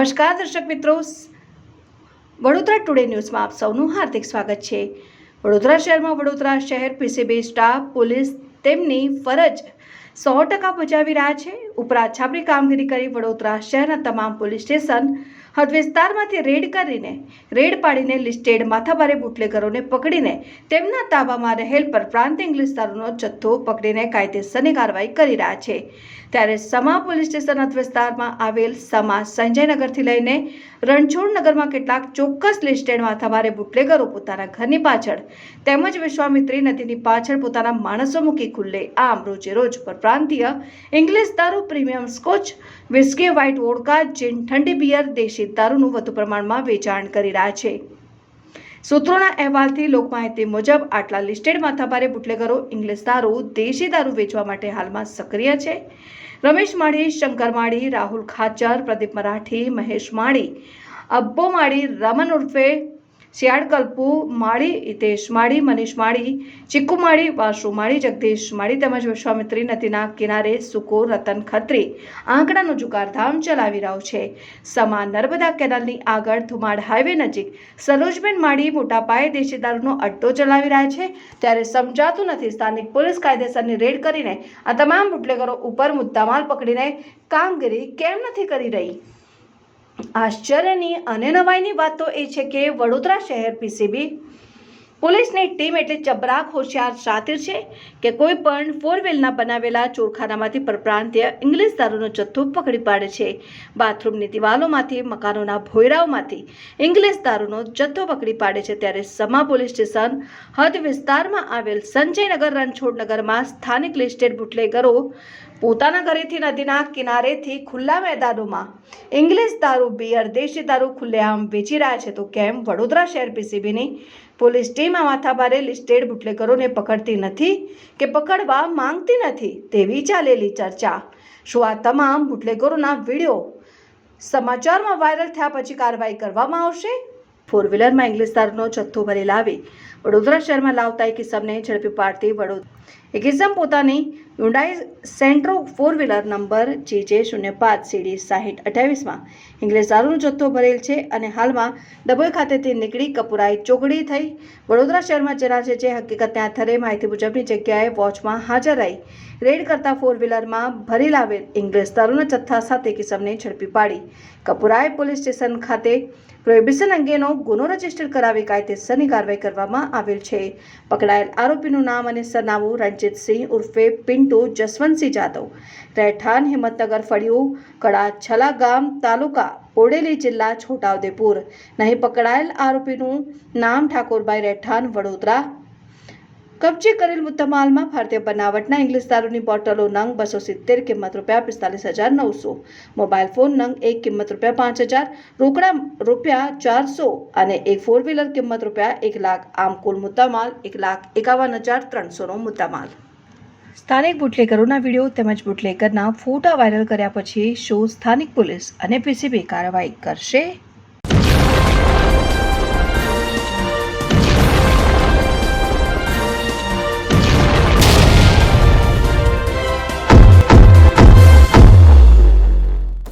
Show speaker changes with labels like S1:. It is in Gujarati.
S1: નમસ્કાર, દર્શક મિત્રો. વડોદરા ટુડે ન્યૂઝમાં આપ સૌનું હાર્દિક સ્વાગત છે. વડોદરા શહેરમાં વડોદરા શહેર પીસીબી સ્ટાફ, પોલીસ તેમની ફરજ સો ટકા બજાવી રહ્યા છે. ઉપરાંત છાપરી કામગીરી કરી વડોદરા શહેરના તમામ પોલીસ સ્ટેશન હદ વિસ્તારમાંથી રેડ કરીને, રેડ પાડીને લિસ્ટેડ માથાભારે બુટલેગરોને પકડીને તેમના તાબામાં રહેલ પરપ્રાંત ઇંગ્લિશ દારૂનો જથ્થો પકડીને કાયદેસરની કાર્યવાહી કરી રહ્યા છે. ત્યારે સમા પોલીસ સ્ટેશન હદ વિસ્તારમાં આવેલ સમા સંજયનગરથી લઈને રણછોડનગરમાં કેટલાક ચોક્કસ લિસ્ટેડ માથાભારે બુટલેગરો પોતાના ઘરની પાછળ તેમજ વિશ્વામિત્રી નદીની પાછળ પોતાના માણસો મૂકી ખુલ્લે આમ રોજે રોજ પરપ્રાંતીય ઇંગ્લિશ દારૂ premium scotch, whisky, white vodka, gin, ઠંડી બિયર, દેશી દારૂનું વધુ પ્રમાણમાં વેચાણ કરી રહ્યા છે. સૂત્રોના અહેવાલથી લોકમાહિતી મુજબ, આટલા લિસ્ટેડ માથાભારે બુટલેગરો ઇંગ્લિશ દારૂ, દેશી દારૂ વેચવા માટે હાલમાં સક્રિય છે. રમેશ માળી, શંકર માળી, રાહુલ ખાચર, પ્રદીપ મરાઠી, મહેશ માળી, અબ્બો માળી, રમન ઉર્ફે શિયાળ કલ્પુ, માળી, હિતેશ માળી, મનીષ માળી ચીકુ માળી, વાસુ માળી, જગદીશ માળી તેમજ વિશ્વામિત્રી નદીના કિનારે સુકો રતન ખત્રી આંકડાનું જુગારધામ ચલાવી રહ્યો છે. સમા નર્મદા કેનાલની આગળ ધુમાડ હાઈવે નજીક સરોજબેન માળી મોટા પાયે દેશી અડ્ડો ચલાવી રહ્યા છે. ત્યારે સમજાતું નથી સ્થાનિક પોલીસ કાયદેસરની રેડ કરીને આ તમામ બુટલેગરો ઉપર મુદ્દામાલ પકડીને કામગીરી કેમ નથી કરી રહી? આશ્ચર્યની અને નવાઈની વાત તો એ છે કે વડોદરા શહેર પીસીબી પોલીસની ટીમ એટલે ચબરાક હોશિયાર શાતિર છે કે કોઈ પણ ફોર વ્હીલના બનાવેલા ચોરખાનામાંથી પરપ્રાંતીય ઇંગ્લિશ દારૂનો જથ્થો પકડી પાડે છે. બાથરૂમની દિવાલોમાંથી, મકાનોના ભોયરાઓમાંથી ઇંગ્લિશ દારૂનો જથ્થો પકડી પાડે છે ત્યારે સમા પોલીસ સ્ટેશન હદ વિસ્તારમાં આવેલ સંજયનગર રણછોડનગરમાં સ્થાનિક લિસ્ટેડ બુટલેગરો પોતાના ઘરેથી નદીના કિનારેથી ખુલ્લા મેદાનોમાં ઇંગ્લિશ દારૂ બિયર દેશી દારૂ ખુલ્લેઆમ વેચી રહ્યા છે. તો કેમ? વડોદરા શહેર પીસીબીની પોલીસ ટીમ આ માથાભારે લિસ્ટેડ બુટલેકરોને પકડતી નથી કે પકડવા માંગતી નથી તેવી ચાલેલી ચર્ચા. શું આ તમામ બુટલેકરોના વીડિયો સમાચારમાં વાયરલ થયા પછી કાર્યવાહી કરવામાં આવશે? ફોર વ્હીલરમાં ઇંગ્લિશ દારૂનો જથ્થો ભરી લાવી વડોદરા શહેરમાં લાવતા એક કિસમને ઝડપી પાડતી વડોદરા એક કિસમ પોતાની Hyundai Santro four wheeler number જે જે શૂન્ય પાંચ સીડી સાહીઠ અઠ્યાવીસમાં ઇંગ્લિશ દારૂનો જથ્થો ભરેલ છે અને હાલમાં ડભોઈ ખાતેથી નીકળી કપુરાઈ ચોકડી થઈ. વડોદરા શહેરમાં જરા છે જે હકીકતને આધારે માહિતી મુજબની જગ્યાએ વોચમાં હાજર રહી. રેડ કરતા ફોર વ્હીલરમાં ભરી લાવેલ ઇંગ્લિશ દારૂના જથ્થા સાથે કિસમને ઝડપી પાડી. કપુરાઈ પોલીસ સ્ટેશન ખાતે પ્રોહિબિશન અંગેનો ગુનો રજિસ્ટર કરાવી કાયદેસરની કાર્યવાહી કરવામાં આવેલ છે. પકડાયેલ આરોપીનું નામ અને સરનામું રણજીતસિંહ ઉર્ફે પિન્ટુ જસવંતસિંહ જાદવ રહેઠાણ હિંમતનગર ફળિયું કડા છલા ગામ તાલુકા બોડેલી જિલ્લા છોટાઉદેપુર નહીં પકડાયેલ આરોપીનું નામ ઠાકોરભાઈ રહેઠાણ વડોદરા કબજે કરેલ મુદ્દામાલમાં ભારતીય બનાવટના ઇંગ્લિશ દારૂની બોટલો નંગ બસો સિત્તેર કિંમત રૂપિયા પિસ્તાલીસ હજાર નવસો. મોબાઈલ ફોન નંગ એક કિંમત રૂપિયા પાંચ હજાર, રોકડા રૂપિયા ચારસો અને એક ફોર વ્હીલર કિંમત રૂપિયા એક લાખ. આમ કુલ મુદ્દામાલ એક લાખ એકાવન હજાર ત્રણસોનો મુદ્દામાલ. સ્થાનિક બુટલેકરોના વીડિયો તેમજ બુટલેકરના ફોટા વાયરલ કર્યા પછી શો સ્થાનિક પોલીસ અને પીસીબી કાર્યવાહી કરશે?